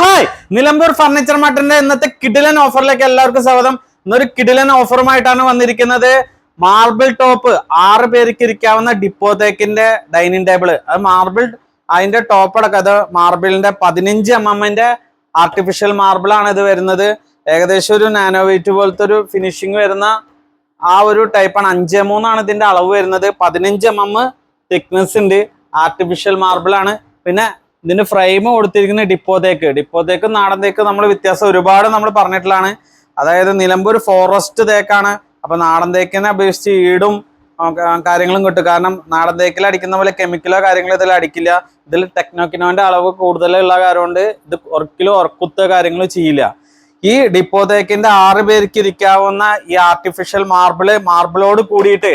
Hi Nilambur furniture മാർട്ടിന്റെ ഇന്നത്തെ കിഡിലൻ ഓഫറിലേക്ക് എല്ലാവർക്കും സ്വാഗതം. ഇന്നൊരു കിഡിലൻ ഓഫറുമായിട്ടാണ് വന്നിരിക്കുന്നത്. മാർബിൾ ടോപ്പ് ആറ് പേർക്ക് ഇരിക്കാവുന്ന ഡിപ്പോ തേക്കിന്റെ ഡൈനിങ് ടേബിൾ അത് മാർബിൾ അതിന്റെ ടോപ്പ് അടക്കം അത് മാർബിളിന്റെ പതിനഞ്ച് എം എമ്മിന്റെ ആർട്ടിഫിഷ്യൽ മാർബിൾ ആണ് ഇത് വരുന്നത്. ഏകദേശം ഒരു നാനോ വെയിറ്റ് പോലത്തെ ഒരു ഫിനിഷിങ് വരുന്ന ആ ഒരു ടൈപ്പാണ് അഞ്ച് മൂന്നാണ് ഇതിന്റെ അളവ് വരുന്നത്. പതിനഞ്ച് എം എം തിക്നെസ് ഉണ്ട്. ആർട്ടിഫിഷ്യൽ മാർബിൾ ആണ്. പിന്നെ ഇതിന്റെ ഫ്രെയിം കൊടുത്തിരിക്കുന്നത് ഡിപ്പോതേക്ക് ഡിപ്പോതേക്ക് നാടൻ തേക്ക് നമ്മൾ വ്യത്യാസം ഒരുപാട് നമ്മൾ പറഞ്ഞിട്ടുള്ളതാണ് അതായത് നിലമ്പൂർ ഫോറസ്റ്റ് തേക്കാണ്. അപ്പൊ നാടൻ തേക്കിനെ അപേക്ഷിച്ച് ഈടും കാര്യങ്ങളും കിട്ടും. കാരണം നാടൻ തേക്കിൽ അടിക്കുന്ന പോലെ കെമിക്കലോ കാര്യങ്ങളോ ഇതിൽ അടിക്കില്ല. ഇതിൽ ടെക്നോക്കിനോന്റെ അളവ് കൂടുതലുള്ള കാര്യമുണ്ട് ഇത് ഒർക്കിലോ ഉറക്കുത്ത കാര്യങ്ങളോ ചെയ്യില്ല. ഈ ഡിപ്പോ തേക്കിന്റെ ആറ് പേർക്ക് ഇരിക്കാവുന്ന ഈ ആർട്ടിഫിഷ്യൽ മാർബിൾ മാർബിളോട് കൂടിയിട്ട്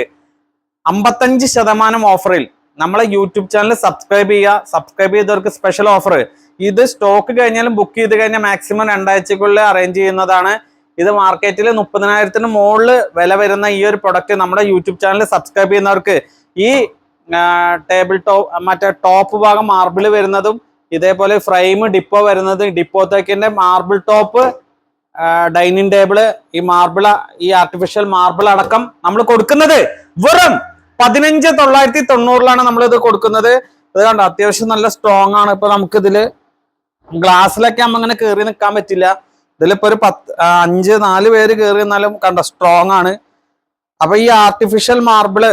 അമ്പത്തഞ്ച് ശതമാനം ഓഫറിൽ നമ്മളെ യൂട്യൂബ് ചാനൽ സബ്സ്ക്രൈബ് ചെയ്യുക. സബ്സ്ക്രൈബ് ചെയ്തവർക്ക് സ്പെഷ്യൽ ഓഫർ ഇത് സ്റ്റോക്ക് കഴിഞ്ഞാലും ബുക്ക് ചെയ്ത് കഴിഞ്ഞാൽ മാക്സിമം രണ്ടാഴ്ചക്കുള്ളിൽ അറേഞ്ച് ചെയ്യുന്നതാണ്. ഇത് മാർക്കറ്റിൽ മുപ്പതിനായിരത്തിന് മുകളിൽ വില വരുന്ന ഈ ഒരു പ്രൊഡക്റ്റ് നമ്മുടെ യൂട്യൂബ് ചാനൽ സബ്സ്ക്രൈബ് ചെയ്യുന്നവർക്ക് ഈ ടേബിൾ ടോപ്പ് മറ്റേ ടോപ്പ് ഭാഗം മാർബിൾ വരുന്നതും ഇതേപോലെ ഫ്രെയിം ഡിപ്പോ വരുന്നത് ഡിപ്പോ തേക്കിന്റെ മാർബിൾ ടോപ്പ് ഡൈനിങ് ടേബിൾ ഈ മാർബിൾ ഈ ആർട്ടിഫിഷ്യൽ മാർബിൾ അടക്കം നമ്മൾ കൊടുക്കുന്നത് വെറും പതിനഞ്ച് തൊള്ളായിരത്തി തൊണ്ണൂറിലാണ് നമ്മൾ ഇത് കൊടുക്കുന്നത്. ഇത് കണ്ടോ? അത്യാവശ്യം നല്ല സ്ട്രോങ് ആണ് ഇപ്പൊ നമുക്ക് ഇതിൽ ഗ്ലാസ്സിലൊക്കെ ആകുമ്പോൾ അങ്ങനെ കയറി നിൽക്കാൻ പറ്റില്ല. ഇതിലിപ്പോ ഒരു പത്ത് അഞ്ച് നാല് പേര് കയറി നിന്നാലും കണ്ടോ സ്ട്രോങ് ആണ്. അപ്പൊ ഈ ആർട്ടിഫിഷ്യൽ മാർബിൾ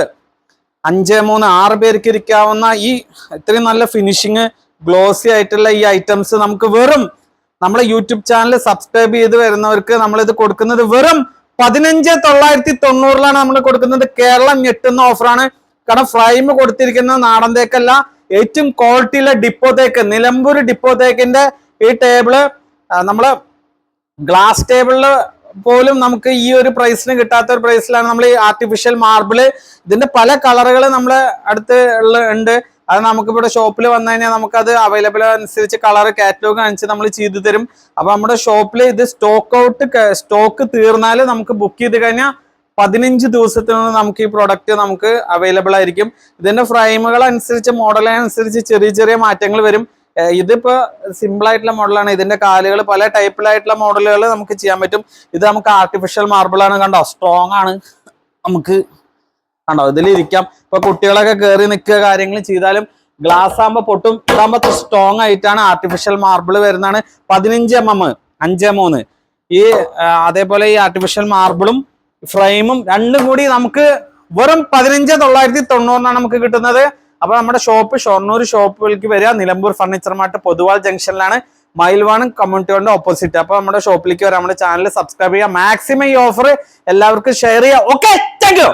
അഞ്ച് മൂന്ന് ആറ് പേർക്ക് ഇരിക്കാവുന്ന ഈ ഇത്രയും നല്ല ഫിനിഷിങ് ഗ്ലോസി ആയിട്ടുള്ള ഈ ഐറ്റംസ് നമുക്ക് വെറും നമ്മളെ യൂട്യൂബ് ചാനൽ സബ്സ്ക്രൈബ് ചെയ്ത് വരുന്നവർക്ക് നമ്മൾ ഇത് കൊടുക്കുന്നത് വെറും പതിനഞ്ച് തൊള്ളായിരത്തി തൊണ്ണൂറിലാണ് നമ്മൾ കൊടുക്കുന്നത്. കേരളം ഞെട്ടുന്ന ഓഫറാണ് കാരണം ഫ്രൈം കൊടുത്തിരിക്കുന്നത് നാടൻ തേക്കല്ല. ഏറ്റവും ക്വാളിറ്റിയുള്ള ഡിപ്പോ തേക്ക് നിലമ്പൂർ ഡിപ്പോ തേക്കിന്റെ ഈ ടേബിൾ നമ്മൾ ഗ്ലാസ് ടേബിളിൽ പോലും നമുക്ക് ഈ ഒരു പ്രൈസിന് കിട്ടാത്ത ഒരു പ്രൈസിലാണ് നമ്മൾ ഈ ആർട്ടിഫിഷ്യൽ മാർബിൾ ഇതിന്റെ പല കളറുകൾ നമ്മളെ അടുത്ത് ഉള്ള ഉണ്ട്. അത് നമുക്ക് ഇവിടെ ഷോപ്പിൽ വന്നു കഴിഞ്ഞാൽ നമുക്ക് അത് അവൈലബിൾ അനുസരിച്ച് കളർ കാറ്റലോഗ് കാണിച്ച് നമ്മൾ ചെയ്തു തരും. അപ്പൊ നമ്മുടെ ഷോപ്പിൽ ഇത് സ്റ്റോക്ക് ഔട്ട് സ്റ്റോക്ക് തീർന്നാൽ നമുക്ക് ബുക്ക് ചെയ്ത് കഴിഞ്ഞാൽ പതിനഞ്ച് ദിവസത്തിനുള്ളിൽ നമുക്ക് ഈ പ്രൊഡക്റ്റ് നമുക്ക് അവൈലബിൾ ആയിരിക്കും. ഇതിന്റെ ഫ്രെയിമുകൾ അനുസരിച്ച് മോഡൽ അനുസരിച്ച് ചെറിയ ചെറിയ മാറ്റങ്ങൾ വരും. ഇതിപ്പോ സിമ്പിൾ ആയിട്ടുള്ള മോഡലാണ് ഇതിന്റെ കാലുകൾ പല ടൈപ്പിലായിട്ടുള്ള മോഡലുകൾ നമുക്ക് ചെയ്യാൻ പറ്റും. ഇത് നമുക്ക് ആർട്ടിഫിഷ്യൽ മാർബിൾ ആണ് കണ്ടോ? സ്ട്രോങ് ആണ്. നമുക്ക് കണ്ടോ? ഇതിലിരിക്കാം. ഇപ്പൊ കുട്ടികളൊക്കെ കയറി നിൽക്കുക കാര്യങ്ങൾ ചെയ്താലും ഗ്ലാസ് ആകുമ്പോൾ പൊട്ടും. ഇതാകുമ്പോൾ സ്ട്രോങ് ആയിട്ടാണ് ആർട്ടിഫിഷ്യൽ മാർബിൾ വരുന്നതാണ്. പതിനഞ്ച് എം എം അഞ്ച് മൂന്ന് ഈ അതേപോലെ ഈ ആർട്ടിഫിഷ്യൽ മാർബിളും ഫ്രെയിമും രണ്ടും കൂടി നമുക്ക് വെറും പതിനഞ്ച് തൊള്ളായിരത്തി തൊണ്ണൂറിനാണ് നമുക്ക് കിട്ടുന്നത്. അപ്പൊ നമ്മുടെ ഷോപ്പ് ഷൊർണൂർ ഷോപ്പിലേക്ക് വരിക. നിലമ്പൂർ ഫർണിച്ചർ മാർട്ട് പൊതുവാൾ ജംഗ്ഷനിലാണ്. മയിൽവാണം കമ്മ്യൂണിറ്റിയുടെ ഓപ്പോസിറ്റ് അപ്പൊ നമ്മുടെ ഷോപ്പിലേക്ക് വരാം. നമ്മുടെ ചാനൽ സബ്സ്ക്രൈബ് ചെയ്യുക. മാക്സിമം ഈ ഓഫർ എല്ലാവർക്കും ഷെയർ ചെയ്യുക. Okay thank